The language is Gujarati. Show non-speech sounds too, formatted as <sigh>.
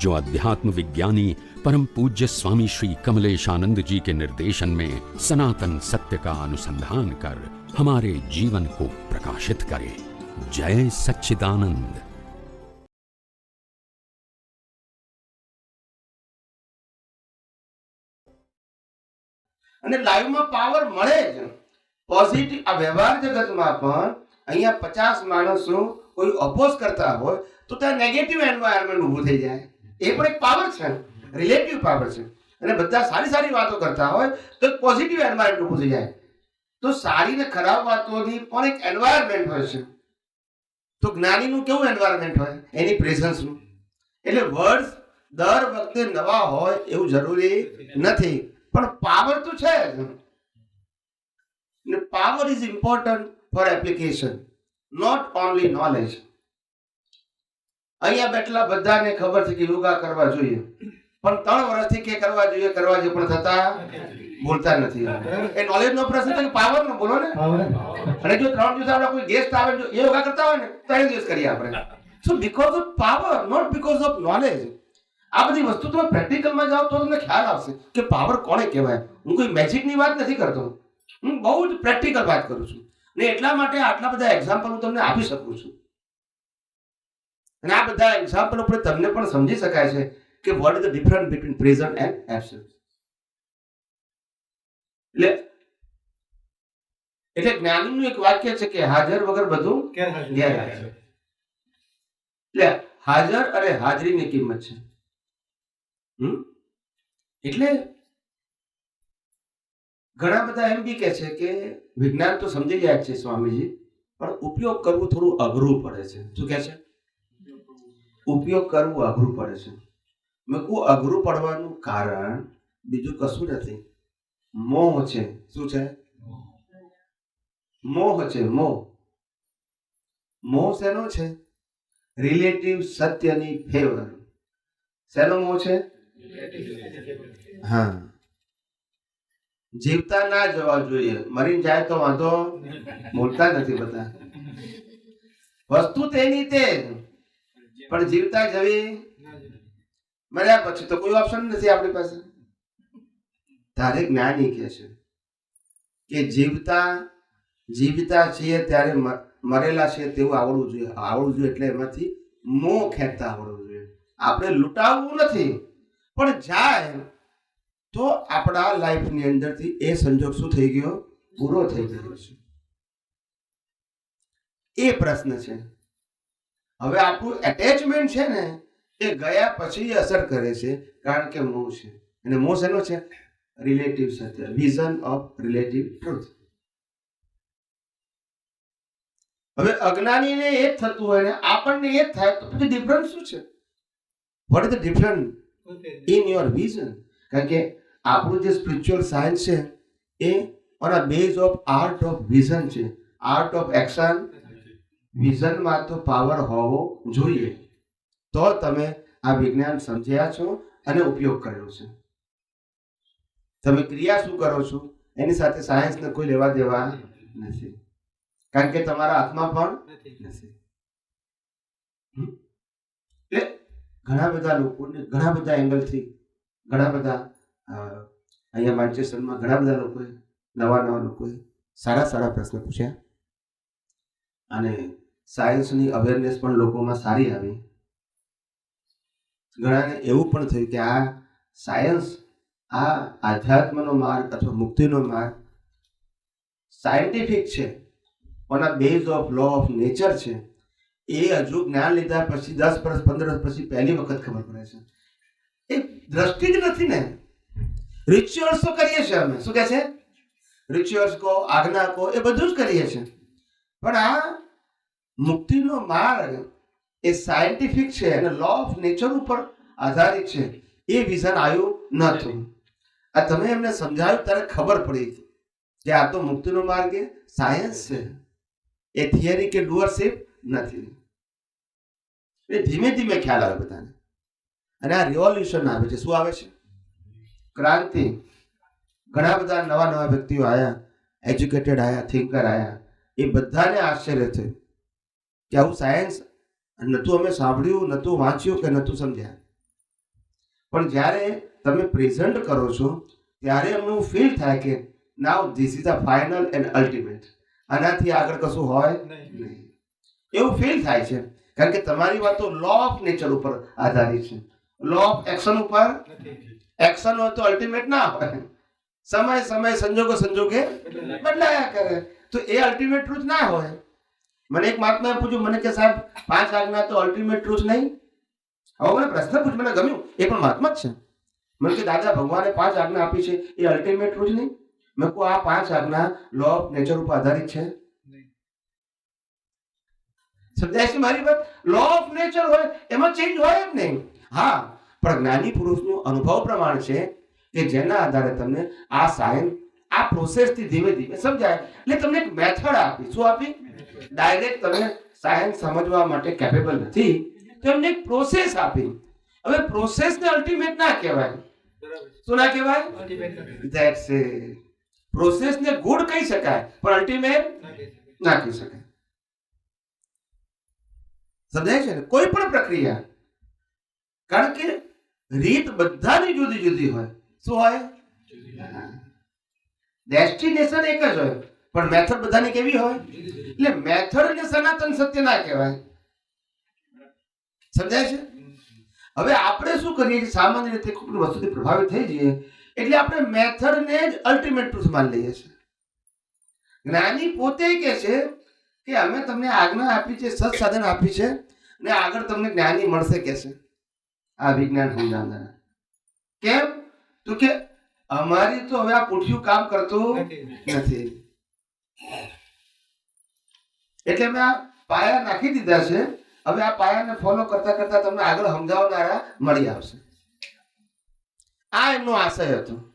जो अध्यात्म विज्ञानी परम पूज्य स्वामी श्री कमलेश आनंद जी के निर्देशन में सनातन सत्य का अनुसंधान कर हमारे जीवन को प्रकाशित करे जय सच्चिदानंद અને લાઈવમાં પાવર મળે જ પોઝિટિવ આ વ્યવહાર જગતમાં પણ અહીંયા પચાસ માણસો કોઈ અપોઝ કરતા હોય તો ત્યાં નેગેટિવ એન્વાયરમેન્ટ ઊભું થઈ જાય એ પણ એક પાવર છે. રિલેટિવ પાવર છે. અને બધા સારી સારી વાતો કરતા હોય તો પોઝિટિવ એન્વાયરમેન્ટ ઊભું થઈ જાય. તો સારી ને ખરાબ વાતોની પણ એક એન્વાયરમેન્ટ હોય છે. તો જ્ઞાનીનું કેવું એન્વાયરમેન્ટ હોય? એની પ્રેઝન્સનું એટલે વર્ડ્સ દર વખતે નવા હોય એવું જરૂરી નથી. પણ પાવર તો છે જ. Power is important for application not only knowledge અહીંયા બેઠેલા બધાને ખબર છે કે યોગા કરવા જોઈએ. પણ ત્રણ વર્ષથી કે કરવા જોઈએ કરવા જોઈએ પણ થતા બોલતા નથી. એ નોલેજ નો પ્રશ્ન છે પાવર નો બોલો ને. અને જો ત્રણ દિવસ આપણે કોઈ ગેસ્ટ આવે જો એ યોગા કરતા હોય ને ત્રણ દિવસ કરીએ આપણે. So because of power not because of knowledge આ બધી વસ્તુ તમે પ્રેક્ટિકલમાં જાઓ તો તમને ખ્યાલ આવશે કે પાવર કોને કહેવાય. હું કોઈ મેજિકની વાત નથી કરતો. હું બહુ જ પ્રેક્ટિકલ વાત કરું છું. ને એટલા માટે આટલા બધા એક્ઝામ્પલ હું તમને આપી શકું છું. અને આ બધા એક્ઝામ્પલ ઉપર તમને પણ સમજી શકાય છે કે what is the difference between present and absent એટલે એટલે જ્ઞાનીનું એક વાક્ય છે કે હાજર વગર બધું ગેરહાજર. એટલે હાજર અને હાજરીની કિંમત છે? એટલે ઘણા બધા એમ બી કે છે કે વિજ્ઞાન તો સમજી ગયા છે સ્વામીજી પણ ઉપયોગ કરવું થોડું અઘરું પડે છે. શું કે છે? ઉપયોગ કરવું અઘરું પડે છે. મેં કહું અઘરું પડવાનું કારણ બીજું કશું નથી. મોહ છે. શું છે? મોહ છે મોહ. મોહ શેનો છે? રિલેટિવ સત્યની ફેવર શેનો મોહ છે? હા. જીવતા ના જવા જોઈએ. મરી જાય તો વાંધો <laughs> બોલતા નથી બધા. વસ્તુ તેની તે. પણ જીવતા જવી મર્યા પછી તો કોઈ ઓપ્શન નથી આપણી પાસે. તારે જ્ઞાની કે છે કે જીવતા જીવતા છીએ ત્યારે મરેલા છે તેવું આવડવું જોઈએ. આવડવું જોઈએ એટલે એમાંથી મોં ખેંચતા આવડવું જોઈએ. આપણે લૂંટાવવું નથી. પણ જાય તો આપણા લાઈફની અંદરથી એ સંજોગ શું થઈ ગયો? પૂરો થઈ ગયો છે. એ પ્રશ્ન છે. હવે આપણું એટેચમેન્ટ છે ને, એ ગયા પછી અસર કરે છે, કારણ કે મોહ છે. અને મોહ શેનો છે? રિલેટિવ સત્ય વિઝન ઓફ રિલેટિવ ટ્રુથ હવે અજ્ઞાનીને એ જ થતું હોય ને, આપણને એ જ થાય, તો પછી ડિફરન્સ શું છે? What is the difference in your vision કારણ કે આપણું જે સ્પિરિચ્યુઅલ સાયન્સ છે, એ on a base of art of vision છે. આર્ટ ઓફ એક્શન વિઝનમાં તો પાવર હોવો જોઈએ. તો તમે આ વિજ્ઞાન સમજ્યા છો અને ઉપયોગ કર્યો છે. તમે ક્રિયા શું કરો છો? એની સાથે સાયન્સને કોઈ લેવા દેવા નથી. કારણ કે તમારા હાથમાં પણ નથી? એટલે ઘણા બધા લોકોને ઘણા બધા એંગલથી ઘણા બધા અહીંયા માન્ચેસ્ટરમાં ઘણા બધા લોકોએ નવા નવા લોકોએ સારા સારા પ્રશ્ન પૂછ્યા. અને સાયન્સની અવેરનેસ પણ લોકોમાં સારી આવી. ઘણાને એવું પણ થયું કે આ સાયન્સ, આ આધ્યાત્મનો માર્ગ અથવા મુક્તિનો માર્ગ સાયન્ટિફિક છે on a base of law of nature છે. એ હજુ જ્ઞાન લીધા પછી, દસ વર્ષ, પંદર વર્ષ પછી પહેલી વખત ખબર પડે છે. એ દ્રષ્ટિ જ નથી ને. રિચ્યુઅલ્સ તો કરીએ છીએ અમે. શું કહે છે? રિચ્યુઅલ્સ કો આજ્ઞા કો એ બધું જ કરીએ છીએ. પણ આ મુક્તિનો માર્ગ એ સાયન્ટિફિક છે અને લો ઓફ નેચર ઉપર આધારિત છે. એ વિઝન આવ્યું નથી આ તમે એમને સમજાવ્યું ત્યારે ખબર પડી કે આ તો મુક્તિનો માર્ગ એ સાયન્સ છે. એ થિયરી કે ડુઅરશિપ નથી. એ ધીમે ધીમે ખ્યાલ આવે બધાને. અને આ રિવોલ્યુશન આવે છે. શું આવે છે? ક્રાંતિ. ઘણા બધા નવા નવા વ્યક્તિઓ આવ્યા એજ્યુકેટેડ આવ્યા થિંકર આવ્યા એ બધાને આશ્ચર્ય થયું. કે આવું સાયન્સ નતું અમે સાંભળ્યું નતું વાંચ્યું કે નતું સમજ્યા. પણ જ્યારે તમે પ્રેઝન્ટ કરો છો ત્યારે અમને એવું ફીલ થાય કે now this is a final and ultimate આનાથી આગળ કશું હોય નહીં. એવું ફીલ થાય છે. કારણ કે તમારી વાતો લો ઓફ નેચર ઉપર આધારિત છે. લો ઓફ એક્શન ઉપર એક્શન હોય તો અલ્ટિમેટ ના હોય. સમય સમય સંજોગો સંજોગે બદલાયા કરે. તો એ અલ્ટિમેટ ટ્રુથ ના હોય. મને એક મહાત્માએ પૂછ્યું મને કે સાહેબ પાંચ આજ્ઞા તો અલ્ટિમેટ ટ્રુથ નહીં? હવે મને પ્રશ્ન પૂછ મને ગમ્યું. એ પણ મહાત્મા જ છે. મને કે દાદા ભગવાને પાંચ આજ્ઞા આપી છે એ અલ્ટિમેટ ટ્રુથ નહીં? મેં કહું આ પાંચ આજ્ઞા લો ઓફ નેચર ઉપર આધારિત છે. સમજાય છે મારી વાત? લો ઓફ નેચર હોય એમાં ચેન્જ હોય જ નહીં. હા પણ જ્ઞાની પુરુષનું અનુભવ પ્રમાણ છે કે જેના આધારે તમને આ સાયન્સ આ પ્રોસેસથી ધીમે ધીમે સમજાય. એટલે તમને એક મેથડ આપી. શું આપી? ડાયરેક્ટ તમે સાયન્સ સમજવા માટે કેપેબલ નથી. તો એમને એક પ્રોસેસ આપી. હવે પ્રોસેસને અલ્ટિમેટ ના કહેવાય. શું ના કહેવાય? ધેટ્સ ઇટ પ્રોસેસને ગુડ કહી શકાય, પણ અલ્ટિમેટ ના કહી શકાય. સમજાય છે ને? કોઈ પણ પ્રક્રિયા. કારણ કે રીત બધાની જુદી જુદી હોય. શું હોય? ડેસ્ટિનેશન એક જ હોય. પણ મેથડ બધાની કેવી હોય? એટલે મેથડ ને સનાતન સત્ય ના કહેવાય. સમજાય છે? હવે આપણે શું કરીએ સામાન્ય રીતે ખૂબ વસ્તુથી પ્રભાવિત થઈ જઈએ, એટલે આપણે મેથડને જ અલ્ટિમેટ ટ્રુથ માની લઈએ છીએ. જ્ઞાની પોતે કહે છે કે અમે તમને આજ્ઞા આપી છે સત સાધન આપી છે, ને આગળ તમને જ્ઞાની મળશે કે છે. આ વિજ્ઞાન સમજાવનારા કેમ? તો કે અમારી તો હવે આ પુઠિયું કામ કરતું નથી. એટલે મેં આ પાયા નાખી દીધા છે. હવે આ પાયાને ફોલો કરતા કરતા તમને આગળ સમજાવનારા મળી આવશે. આ એમનો આશય હતો.